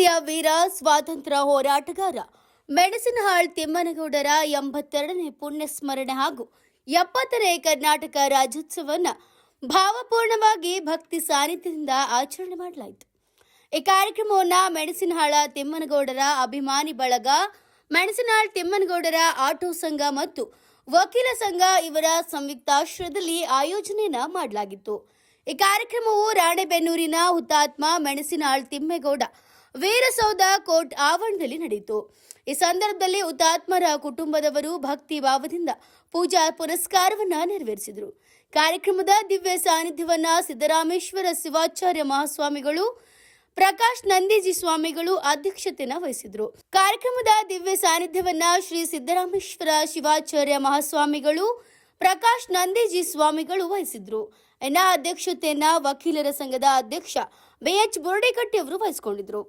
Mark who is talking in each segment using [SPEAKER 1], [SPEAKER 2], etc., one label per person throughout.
[SPEAKER 1] ಸತ್ಯ ವೀರ ಸ್ವಾತಂತ್ರ್ಯ ಹೋರಾಟಗಾರ ಮೆಣಸಿನಹಾಳ್ ತಿಮ್ಮನಗೌಡರ ಎಂಬತ್ತೆರಡನೇ ಪುಣ್ಯ ಸ್ಮರಣೆ ಹಾಗೂ ಎಪ್ಪತ್ತನೇ ಕರ್ನಾಟಕ ರಾಜ್ಯೋತ್ಸವನ್ನ ಭಾವಪೂರ್ಣವಾಗಿ ಭಕ್ತಿ ಸಾನ್ನಿಧ್ಯದಿಂದ ಆಚರಣೆ ಮಾಡಲಾಯಿತು. ಈ ಕಾರ್ಯಕ್ರಮವನ್ನು ಮೆಣಸಿನಹಾಳ ತಿಮ್ಮನಗೌಡರ ಅಭಿಮಾನಿ ಬಳಗ, ಮೆಣಸಿನಹಾಳ್ ತಿಮ್ಮನಗೌಡರ ಆಟೋ ಸಂಘ ಮತ್ತು ವಕೀಲ ಸಂಘ ಇವರ ಸಂಯುಕ್ತಾಶ್ರಯದಲ್ಲಿ ಆಯೋಜನೆಯನ್ನ ಮಾಡಲಾಗಿತ್ತು. ಈ ಕಾರ್ಯಕ್ರಮವು ರಾಣೆಬೆನ್ನೂರಿನ ಹುತಾತ್ಮ ಮೆಣಸಿನಾಳ್ ತಿಮ್ಮೇಗೌಡ, ವೀರಸೌಧ ಕೋರ್ಟ್ ಆವರಣದಲ್ಲಿ ನಡೆಯಿತು. ಈ ಸಂದರ್ಭದಲ್ಲಿ ಹುತಾತ್ಮರ ಕುಟುಂಬದವರು ಭಕ್ತಿ ಭಾವದಿಂದ ಪೂಜಾ ಪುರಸ್ಕಾರವನ್ನ ನೆರವೇರಿಸಿದರು. ಕಾರ್ಯಕ್ರಮದ ದಿವ್ಯ ಸಾನ್ನಿಧ್ಯವನ್ನ ಸಿದ್ದರಾಮೇಶ್ವರ ಶಿವಾಚಾರ್ಯ ಮಹಾಸ್ವಾಮಿಗಳು, ಪ್ರಕಾಶ್ ನಂದೀಜಿ ಸ್ವಾಮಿಗಳು ಅಧ್ಯಕ್ಷತೆನ ವಹಿಸಿದ್ರು. ಕಾರ್ಯಕ್ರಮದ ದಿವ್ಯ ಸಾನ್ನಿಧ್ಯವನ್ನ ಶ್ರೀ ಸಿದ್ದರಾಮೇಶ್ವರ ಶಿವಾಚಾರ್ಯ ಮಹಾಸ್ವಾಮಿಗಳು ಪ್ರಕಾಶ್ ನಂದೀಜಿ ಸ್ವಾಮಿಗಳು ವಹಿಸಿದ್ರು. ಎನ್ನ ಅಧ್ಯಕ್ಷತೆಯನ್ನ ವಕೀಲರ ಸಂಘದ ಅಧ್ಯಕ್ಷ ಬಿಎಚ್ ಬುರುಡಿಕಟ್ಟಿ ಅವರು ವಹಿಸಿಕೊಂಡಿದ್ರು.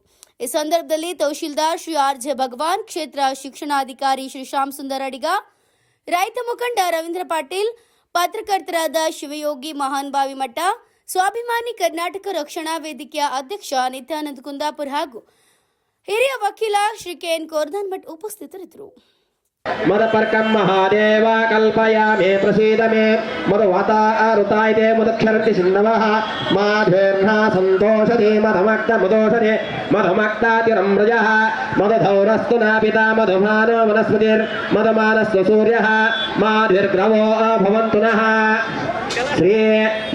[SPEAKER 1] ಈ ಸಂದರ್ಭದಲ್ಲಿ ತಹಶೀಲ್ದಾರ್ ಶ್ರೀ ಆರ್ ಜೆ ಭಗವಾನ್, ಕ್ಷೇತ್ರ ಶಿಕ್ಷಣಾಧಿಕಾರಿ ಶ್ರೀ ಶ್ಯಾಮ್ ಸುಂದರ್ ಅಡಿಗ, ರೈತ ಮುಖಂಡ ರವೀಂದ್ರ ಪಾಟೀಲ್, ಪತ್ರಕರ್ತರಾದ ಶಿವಯೋಗಿ ಮಹಾನ್ ಬಾವಿಮಠ ಸ್ವಾಭಿಮಾನಿ ಕರ್ನಾಟಕ ರಕ್ಷಣಾ ವೇದಿಕೆಯ ಅಧ್ಯಕ್ಷ ನಿತ್ಯಾನಂದ ಕುಂದಾಪುರ್ ಹಾಗೂ ಹಿರಿಯ ವಕೀಲ ಶ್ರೀ ಕೆ ಎನ್ ಕೋರ್ಧನ್ ಭಟ್ ಉಪಸ್ಥಿತರಿದ್ದರು.
[SPEAKER 2] మదపర్కం మహాదేవ కల్పయామే ప్రసీద మే మదవాత రుతాయితే ముదక్షరంతి సిన్నవ మాధేర్నా సంతోషతి మధమక్త మదోషతే మధమక్తాతిరమ్రజ మదధౌరస్తు నాపిత మధుమానో వనస్పతిర్ మదమానస్సు సూర్య మాధిర్గ్రవో భవంతు నః శ్రీ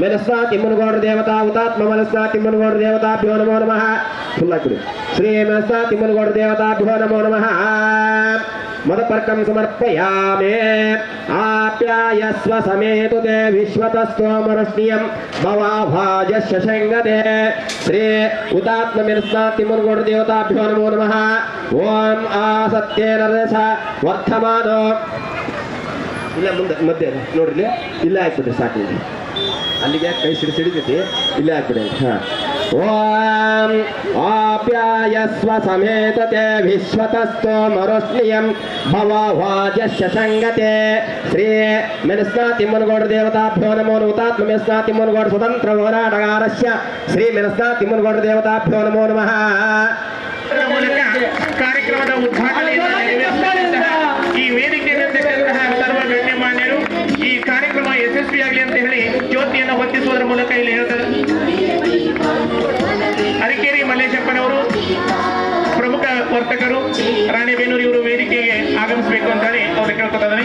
[SPEAKER 2] మెనస్వాతిమ్మునుగోడు దేవత ఉతాత్మ మనస్వాతిమ్మునుగోడు దేవతాభ్యో నమో నమ శ్రీ మెనస్వాతిమ్మునుగోడు దేవతాభ్యో నమో నమ ಮುನುಗೌಡ ದೇವತಾಭ್ಯೋ ನಮೋ ನಮಃ ಮದಪರ್ಕಂ ಸಮರ್ಪಯಾಮೆ ಆಪ್ಯಾಯಸ್ವ ಸಮೇತು ತೆ ವಿಶ್ವತಸ್ತೋಮರಶ್ನಿಯಂ ಭವಾಭಾಜ ಶಶಂಗತೆ ಶ್ರೀ ಹುತಾತ್ಮ ಮೆನಸ್ನಾತಿ ಮುನುಗೌಡ ದೇವತಾಭ್ಯೋ ನಮೋ ನಮಃ ಓಂ ಆಸತ್ಯೇನ ರಸ ವರ್ತಮಾನೋ ಇಲ್ಲ ಮುಂದೆ ಮಧ್ಯೆ ನೋಡ್ರಿ ಇಲ್ಲಿ. ಇಲ್ಲೇ ಹಾಕ್ಬಿಡ್ರಿ ಸಾಕು ಇಲ್ಲಿ. ಅಲ್ಲಿಗೆ ಕೈ ಸಿಡಿ ಸಿಡಿತೈತಿ ಇಲ್ಲೇ ಹಾಕ್ಬಿಡಿ ಹಾಂ ఓం ఆప్యాయస్వ
[SPEAKER 3] సమేతతే విశ్వతస్తో మరుస్నియం భవవాజస్య సంగతే శ్రీ మినస్నాతి మునుగోడు దేవతాభ్యో నమో నూతాత్మ మినస్నాతి మునుగోడు స్వతంత్ర పోరాటగారస్య శ్రీ మినస్నాతి మునుగోడు దేవతాభ్యో నమో నమ. కార్యక్రమದ ఉద్ఘాటన ರಾಣಿಬೇನೂರು ಇವರು ವೇದಿಕೆಗೆ ಆಗಮಿಸಬೇಕು ಅಂತ ಹೇಳಿ ಅವರು ಕೇಳ್ಕೊತಾ ಇದ್ದಾರೆ.